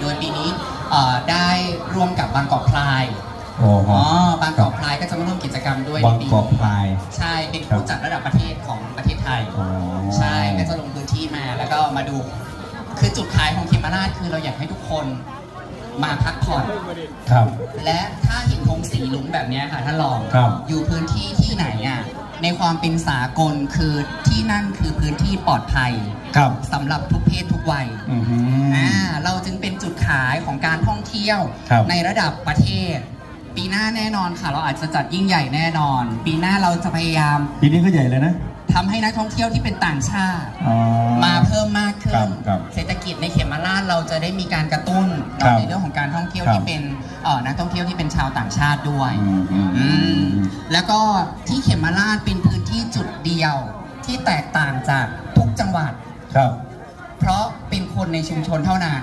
โดยปีนี้เอ่อได้ร่วมกับบางกอกพลายโอ้โหอ๋อบางกอกพลายก็จะมาร่วมกิจกรรมด้วยบางในปีกอกพลาย ใช่เป็นครับผู้จัดระดับประเทศของประเทศไทย อ๋อ ใช่ก็จะลงพื้นที่มาแล้วก็มาดู คือจุดขายของเขมราชคือเราอยากให้ทุกคนมาพักผ่อน ครับ และถ้าเห็นธงสีลุ้งแบบเนี้ยค่ะท่านรองครับ อยู่พื้นที่ที่ไหนอะในความเป็นสากลคือที่นั่นคือพื้นที่ปลอดภัยครับสำหรับทุกเพศทุกวัยอือหือ อ่าเราจึงเป็นจุด ขายของการท่องเที่ยวครับในระดับประเทศ ปีหน้าแน่นอนค่ะ เราอาจจะจัดยิ่งใหญ่แน่นอน ปีหน้าเราจะพยายามปีนี้ก็ใหญ่เลยนะ ทำให้นักท่องเที่ยวที่เป็นต่างชาติ อ๋อ มาเพิ่มมากขึ้ครัน บครับเศรษฐกิจในเขมราชเราจะได้มีการกระตุ้นครับในเรื่องของการท่องเที่ยวครับที่เป็นเอ่อนักท่องเที่ยวที่เป็นชาวต่างชาติด้วยอืมอืมอืมอืมแล้วก็ที่เขมราชเป็นพื้นที่จุดเดียวที่แตกต่างจากทุกจังหวัด ครับ เพราะเป็นคนในชุมชนเท่านั้น